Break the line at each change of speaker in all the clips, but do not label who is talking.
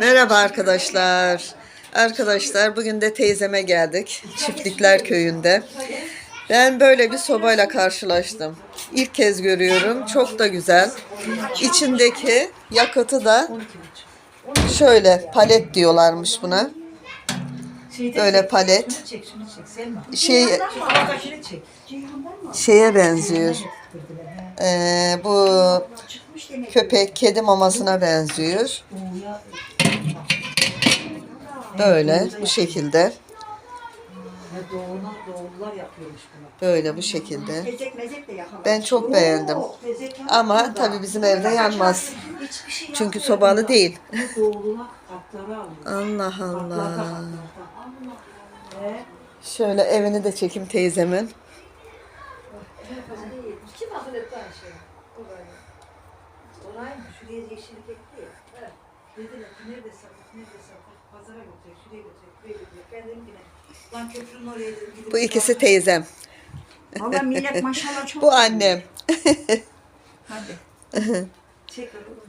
Merhaba arkadaşlar. Arkadaşlar bugün de teyzeme geldik. Çiftlikler köyünde. Ben böyle bir sobayla karşılaştım. İlk kez görüyorum. Çok da güzel. İçindeki yakıtı da şöyle palet diyorlarmış buna. Böyle palet. Şey şeye benziyor. Ee, bu köpek kedi mamasına benziyor. Böyle bu şekilde. Böyle bu şekilde. Ben çok beğendim. Ama tabii bizim evde yanmaz. Çünkü sobalı değil. Allah Allah. Şöyle evini de çekim teyzemin.
Kim akıl etti Ayşe? O galiba. Şuraya yeşillik ekti ya. Evet. Dediler ki nerede sattık, nerede sattık? Pazara götürecek, şuraya götürecek, buraya götürecek. Ben dedim ki ne? Lan köprünün oraya gidip
Bu ikisi teyzem.
Valla millet maşallah çok.
Bu annem.
Hadi.
Çek oğlum.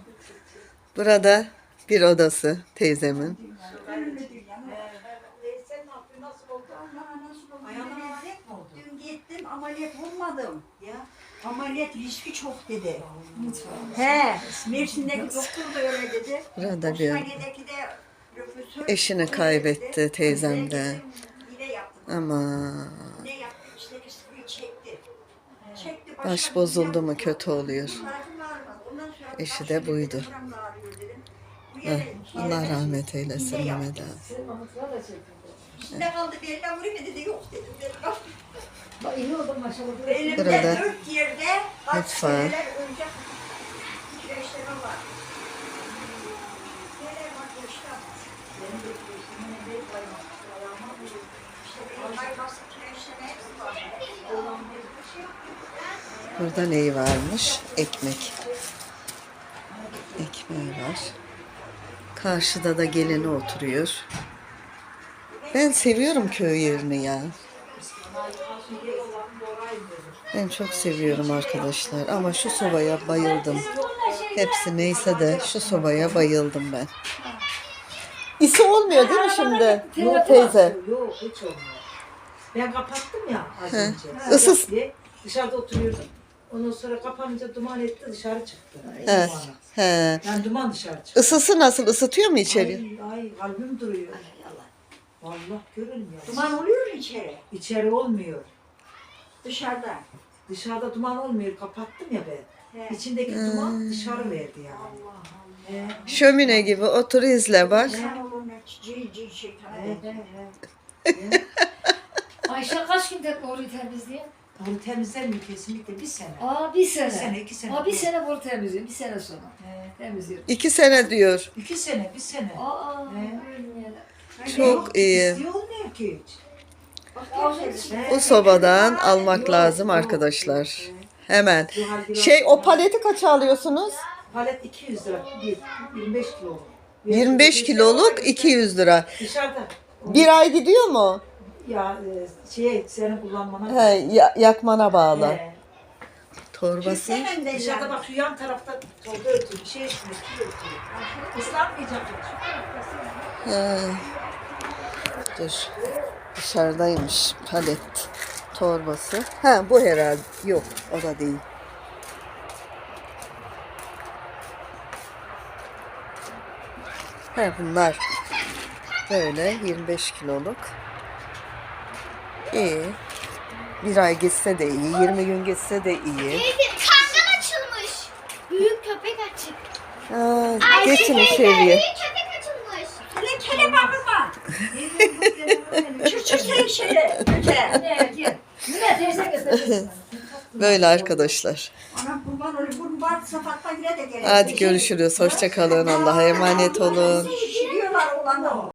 Burada bir odası teyzemin.
Önümde dünyanın.
Ee, Sen ne yapıyorsun? Nasıl oldu?
Allah nasıl oldu?
Ayağına
Dün-
ameliyat mı oldu?
Dün gittim ameliyat olmadım.
Ya.
Ameliyat riski çok dedi. He. Mersin'deki doktor da öyle dedi.
Burada bir
Osmaniye'deki de profesör.
eşini kaybetti teyzem de. Ama
Ne yaptı? İçteki sıvıyı çekti. Çekti.
baş
başka
bozuldu mu
şey
kötü oluyor. Eşi de
bir
buydu. Allah rahmet eylesin Mehmet abi.
İçinde kaldı bir yerden vurayım mı dedi yok dedim. dedim.
Bak iyi oldu maşallah.
Elimde
Burada
dört yerde kaç
mutfağı.
seneler önce kireçleme var. Neler var kireçleme? Benim de kireçleme ne değil kayması. Ayağıma vurdu. İşte benim kayması kireçleme hepsi var. Olan bir şey yok.
Burada neyi varmış? Ekmek. Ekmeği var. Karşıda da gelini oturuyor. Ben seviyorum köy yerini ya. Ben çok seviyorum arkadaşlar ama şu sobaya bayıldım. Hepsi neyse de şu sobaya bayıldım ben. İsi olmuyor değil mi şimdi? Nur teyze.
Yok hiç olmuyor. Ben kapattım ya az
He.
önce.
Isıs-
Dışarıda oturuyordum. Ondan sonra kapanınca duman etti dışarı çıktı.
He. He.
Yani duman dışarı çıktı.
Isısı nasıl? Isıtıyor mu içeri?
Ay, ay kalbim duruyor. Vallahi görünmüyor.
Duman oluyor mu içeri?
İçeri olmuyor.
Dışarıda.
Dışarıda duman olmuyor. Kapattım ya ben.
He.
İçindeki duman dışarı verdi yani. He.
Şömine gibi otur izle bak.
Duman olur ne? Cil cil şeytana
He, he, he.
Ayşe kaç günde boru temizliyor?
Bunu temizlemiyor kesinlikle bir sene.
Aa bir sene.
Bir sene, iki sene.
Aa bir sene boru temizliyor. Bir sene sonra
He.
temizliyor.
İki sene diyor.
İki sene, bir sene.
Aa
He.
ölmeyelim.
Çok iyi. Bu sobadan almak lazım arkadaşlar. Hemen. Şey o paleti kaça alıyorsunuz?
Palet 200 lira. Bir, 25 kilo.
25 kiloluk 200 lira.
Dışarıda.
Bir ay gidiyor mu?
Ya e, şey senin kullanmana.
He, ya- yakmana bağlı.
He.
Torbası.
Sevmem de
Dışarıda bak şu yan tarafta torba örtülü, bir şey kil örtülü. Islanmayacak. Şu tarafta
He. Dur. Dışarıdaymış palet torbası. Ha bu herhalde. Yok o da değil. Ha bunlar. Böyle 25 kiloluk. İyi. Bir ay gitse de iyi. 20 gün gitse de iyi.
Kangal açılmış. Büyük köpek açık.
Ha, geçin içeriye.
Büyük köpek açılmış.
Hele kele bakma. Çık çık sen şöyle.
Ne. Yine teyze.
Böyle arkadaşlar.
Anam kurban olayım. Kurban safattan yine de gelir.
Hadi görüşürüz. Hoşça kalın. Allah'a emanet olun.
Şişiriyorlar olanı.